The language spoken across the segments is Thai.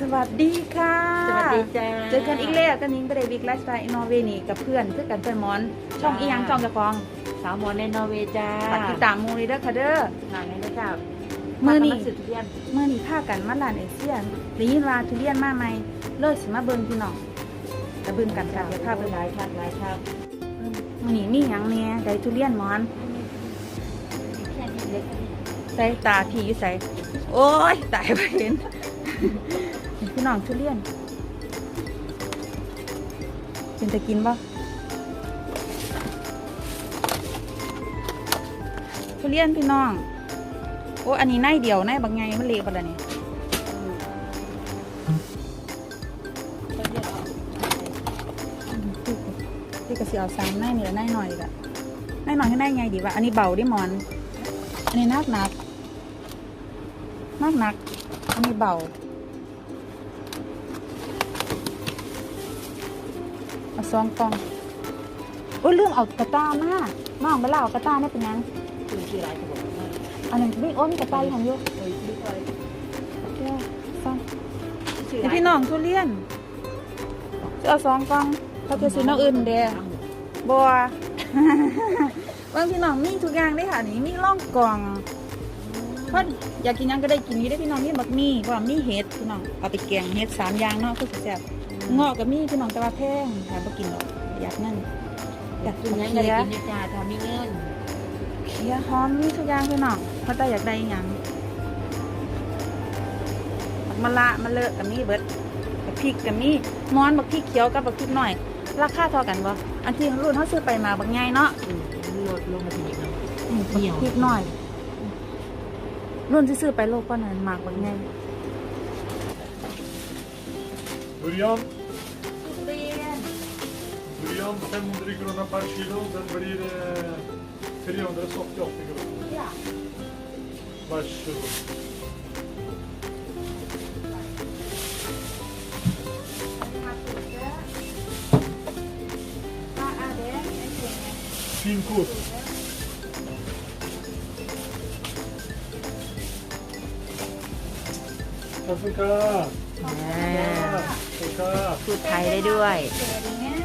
สวัสดีค่ะ สวัสดีจ้าเจอกันอีกแล้วกันนิ้งไปเดวิกไลฟ์สไตล์นอร์เวย์นี่กับเพื่อนเพื่อนกันเพื่อนมอน ช่องอีหยังช่องเจะฟองสาวหมอนในนอร์เวย์จ้าฝากติดตามมูเลยเด้อค่ะเด้อหนังนี้นะจ้ามื้อนี้ฝากกำลังสืบทุเรียนเมื่อนี้พากันมาลานเอเชียนได้ยินว่าทุเรียนมาใหม่เลยสิมาเบิ่งพี่น้องจะเบิ่งกันค่ะเดี๋ยวพาไปหลายครับหลายครับมื้อนี้มีหยังแหน่ได้ทุเรียนหมอนแค่นี้เล็กใส่ตาพี่อยู่ใส่โอ้ยตายไปเห็น น้องทุเรียน เป็นตะกินบ่ทุเรียนพี่น้อง โอ้ อันนี้ในเดียวในบางไงมันเละปะล่ะนี่พี่ก็สิเอาสามในนี่ละในหน่อยดีละในหน่อยให้ในไงดีวะ อันนี้เบาดิมอน อันนี้นักหนักนักหนัก อันนี้เบา เอาซองกล่องโอ้ยลืมเอากระต้ามามาเอาไปเล่ากระต้าเนี่ยเป็นหยังคือชื่อร้านเขาบอกว่าอันนั้นวิ่งโอ้ยมีกระต้าอยู่ของโยเฮ้ยชื่ออะไรแก้วซองชื่อเดี๋ยวร้านพี่น้องทุเรียนจะเอาซองกล่องเขาจะซื้อน้องอื่นเด้บัวบางพี่น้องมีทุกอย่างเลยค่ะนี่มีร่องกล่องเพราะอยากกินหยังก็ได้กินนี้ได้พี่น้องนี่บักมีเพราะว่ามีเห็ดพี่น้องเอาไปแกงเห็ดสามอย่างเนาะคือสิแซ่บเงาะกับมีพี่น้องแต่ว่าแพงค่ะบ่กินหรอกอยากนั่นอยากกิกินนยังเขีไงยกินเนี่ยจ้าทำมีเงินเขียหอมมีทุกอย่างพี่น้องเพราะแต่อยากได้อหย่างบักมะละมะเลอะกับมีเบิดบักพริกกับมีม้อนบักพริกเขียวกับบักพริกหน่อย ราคาเท่ากันบ่อันที่รุ่นเขาซื้อไปมาบักใหญ่เนาะ อืมลดลงมาทีนี้เนาะอืมเหี่ยวพริกหน่อย รุ่นที่ซื้อไปโลกก็นั้นมากบักใหญ่ Durian, Orion? Orion, 500 kroner per kilo. Den blir eh, 388 kroner. Ja. Vær så god. Er fin kvote. Afrika! พูดไทยได้ด้วยนี่ย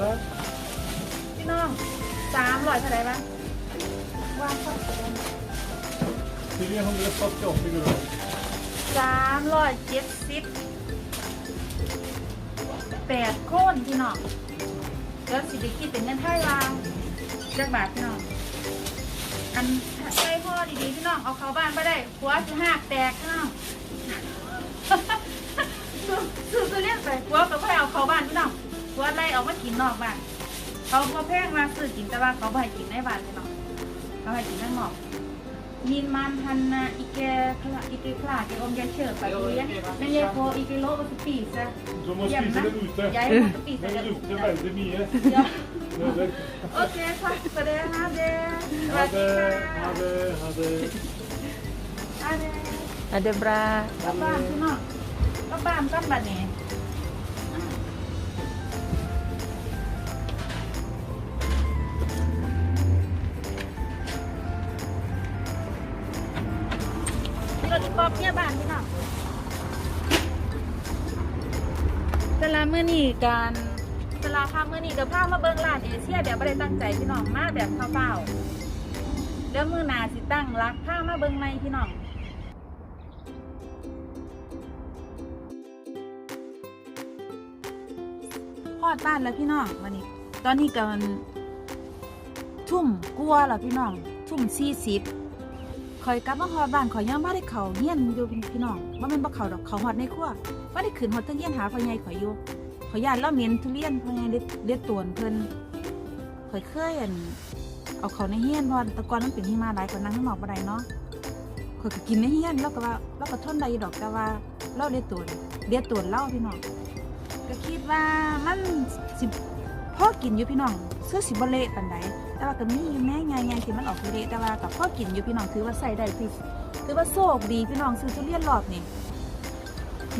Ja. พี่น้องสามร้อยเท่าไหร่บ้างว่างเข้าไปเลย348 kronor. สามร้อยเจ็ดสิบแปดโคนพี่น้องแล้วสิได้คิดเป็นเงินไทยว่าจักบาทพี่น้องอันใส่ห่อดีๆพี่น้องเอาเข้าบ้านไปได้หัวจะหักแตกพี่น้อง ซื้อซื้อซื้อเลี้ยงไปหัวก็ค่อยเอาเข้าบ้านพี่น้องหัวไล่เอามากินนอกบ้านเขาพอแพงมาซื้อกินแต่ว่าเขาไม่ให้กินในบ้านพี่น้องเขาให้กินข้างนอก Min man han eh, icke, kla- icke klagar om jag köper det. Men jag får icke lov att spisa. Du må spise det ute. Jeg måtte spise Men det det lukter ute. veldig mye. Ja. Det er det. Okej, tack för det. Ha det. Ha det, ha det, ha det. Ha det. อาเด บรากลับบ้านพี่น้องกลับบ้านกับบ้านนี่รถป๊อปเนี่ยบ้านพี่น้องแต่ละมื้อนี้การแต่ละครั้งมื้อนี้กับพามาเบิ่งร้านเอเชียแบบบ่ได้ตั้งใจพี่น้องมาแบบเปล่าๆแล้วมือหนาสิตั้งรักพามาเบิ่งใหมพี่น้อง อดบ้านแล้วพี่น้องวันนี้ ตอนนี้กัน ทุ่มกลัวแล้วพี่น้อง ทุ่มสี่สิบคอยกลับมาฮอดบ้านคอยยังบ่ได้เขาเฮียนอยู่พี่น้องว่ามันบ่เขาดอกเขาฮอดในครัวว่าได้ขึ้นฮอดเทั้งเฮียนหาพ่อใหญ่ขอยอยู่ขอยย่านเล่าเหม็นทุเรียนพ่อใหญ่เด็ดเด็ดตวนเพิ่นข่อยเคยอันเอาเขาในเฮี้ยนพราะว่าแตะกอนมันเป็นหิมะหลายกว่านั้นข้างนอกบ่ได้เนาะข่อยก็กินในเฮี้ยนแล้วก็ว่าเราก็ทนได้อยู่ดอกแต่ว่าเราเด็ดตวนเด็ดตวนเล่าพี่น้องก็คิดว่า มันสิพ่อกินอยู่พี่น้องเสื้อสิบเละปันใดแต่ว่าก็มีอยู่แม่ไงไงที่มันออกเละแต่ว่ากับพ่อกินอยู่พี่น้องถือว่าใส่ได้พี่ถือว่าโชคดีพี่น้องซื้อทุเรียนรอบนี่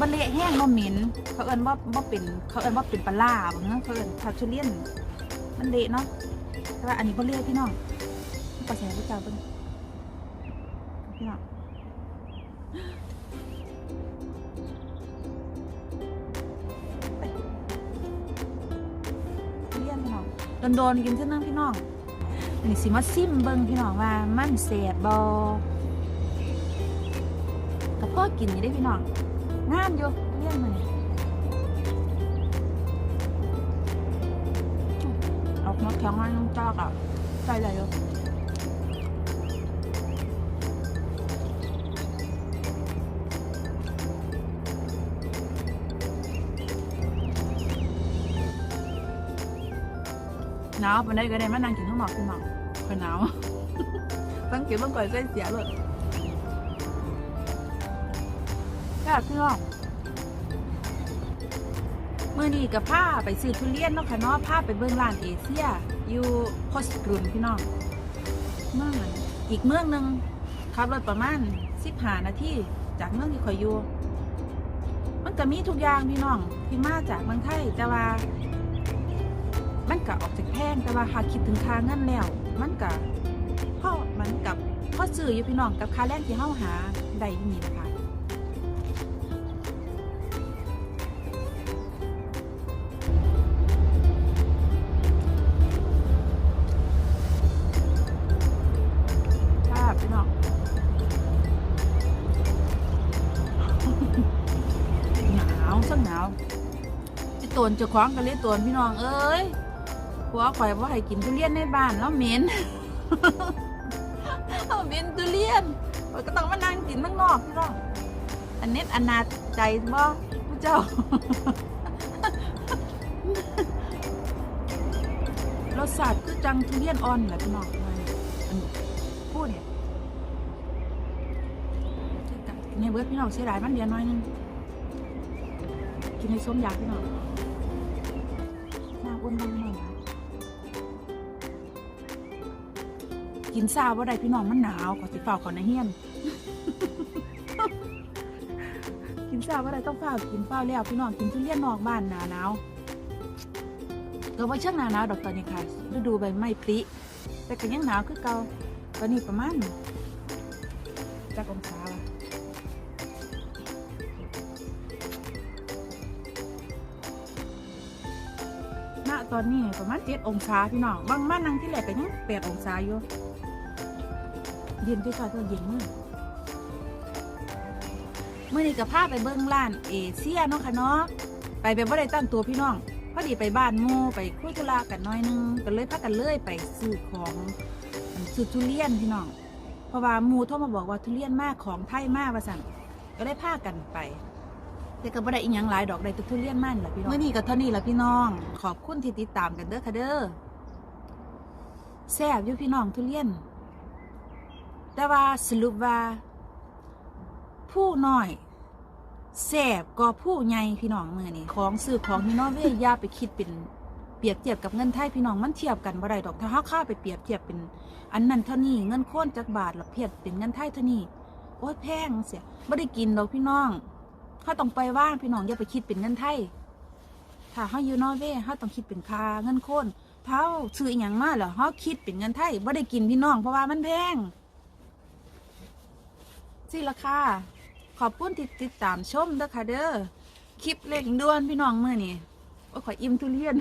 บะเละแห้งบ่เหม็นเขาเอิ้นว่าบ่เป็นเขาเอิ้นว่าเป็นปลาล่าบ่เนาะเขาเอิ้นถ้าทุเรียนมันเละเนาะแต่ว่าอันนี้บ่เละพี่น้องก็ใส่พระเจ้าเบิ่งพี่น้อง โดนๆกินเท่านั้นพี่น้องอันนี้สิมาซิมเบิ้งพี่น้องว่ามันแซ่บบ่กับพ่อกินอยู่ได้พี่น้องงามอยู่เรื่องเลยออกมาแข็งมันน้ำจากอะใส่อะไรอยู่ หนาวปานใดก็ได้มานั่งกินข้างนอกพี่น้องคนหนาวตั้งเก็บเมื่อก่อนใส่เสียเลยแซ่บพี่น้องมื่อนี้กับผ้าไปซื้อทุเรียนเนาะค่ะเนาะผ้าไปเบิ่งร้านเอเชียอยู่โพสกรุนพี่น้องเมืองอีกเมืองหนึ่งขับรถประมาณ15นาทีจากเมืองที่ขอยอยู่มันก็มีทุกอย่างพี่น้องที่มาจากเมืองไทยแต่ว่า มันก็ออกจากแพงแต่ว่าหากคิดถึงค่าเงินแล้ว มันก็พราะมันกับพ่อซื้ออยู่พี่น้องกับค่าแรงที่เฮาหาได้อยู่นี่นะคะครับพี่น้องหนาวสักหนาวจะตวนจะคว้างกันเลยตวนพี่น้องเอ้ย ผัวข่อยว่าให้กินทุเรียนในบ้านแล้วเหม็นเอาเหม็นทุเรียนข่อยก็ต้องมานั่งกินข้างนอกพี่น้องอันเน็ตอนาใจบ่ผู้เจ้ารสชาติคือจังทุเรียนอ่อนแหละพี่น้องอันพูดเนี่ยกินให้เบิร์ดพี่น้องเสียดายมันเดียวน้อยนึงกินให้ส้มยาพี่น้องน้าอ้วนบ้าง กินซาว่าใดพี่น้องมันหนาวขอสิฝ่าขอในเฮียน กินซาว่าใดต้องฝ่ากินเฝ้าแล้วพี่น้องกินทุเรียนนอกบ้านหนาหนาวก็ว่าช่างหนาหนาวดอกตอนนี้ค่ะฤดูใบไม้ผลิแต่ก็ยังหนาวคือเก่าตอนนี้ประมาณจักองศาวะณตอนนี้ประมาณเจ็ดองศาพี่น้องบางบ้านนั่งที่แหลกก็ยังแปดองศาอยู่ เย็นที่ซอยเพิ่งเย็นมากเมื่อนี้กับพาไปเบิ้งร้านเอเชียเนาะค่ะเนาะไปแบบว่าได้ตั้งตัวพี่น้องพอดีไปบ้านหมูไปคุยธุระกันน้อยนึงก็เลยพากันเลยไปซื้อของซื้อทุเรียนพี่น้องเพราะว่ามูโทรมาบอกว่าทุเรียนมากของไทยมากว่าสั่นก็ได้พากันไปแต่ก็บ่ได้อีหยังหลายดอกได้แตุทุเรียนมันแหละพี่น้องเมื่อนี้ก็เท่านี้แหละพี่น้อง ขอบคุณที่ติดตามกันเด้อค่ะเด้อแซ่บอยู่พี่น้องทุเรียน แต่ว่าสรุปว่า ผู้น้อยแซ่บก็ผู้ใหญ่พี่น้องมื่อนี้ของซื้อของที่นอร์เวย์อย่าไปคิดเป็นเปรียบเทียบกับเงินไทยพี่น้องมันเทียบกันบ่ได้ดอกถ้าเฮาค่าไปเปรียบเทียบเป็น อันนั้นเท่านี้เงินโค้นจักบาทละเพียบเป็นเงินไทยเท่านี้โอ้ยแพงเสียไม่ได้กินดอกพี่น้องเขาต้องไปว่างพี่น้องอย่าไปคิดเป็นเงินไทยถ้าเขาอยู่นอร์เวย์เขาต้องคิดเป็นค่าเงินโคนเท้าซื้ออหย่างมาเหรอเขาคิดเป็นเงินไทยไม่ได้กินพี่น้องเพราะว่ามันแพง สิราคาขอบคุณที่ติดตามชมเด้อค่ะเด้อ คลิปเล็กด่วนพี่น้องเมื่อนี่โอ้ยขออิ่มทุเรียน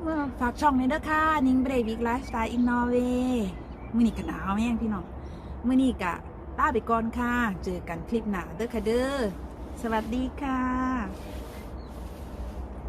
เมื่อฝากช่องนี้เด้อค่ะ นิงเบรวิกไลฟ์สไตล์อินนอร์เวย์มื่อนี้ก็หนาวแม่งพี่น้องมื่อนี้กะลาไปก่อนค่ะ เจอกันคลิปหน้าเด้อค่ะเด้อ สวัสดีค่ะ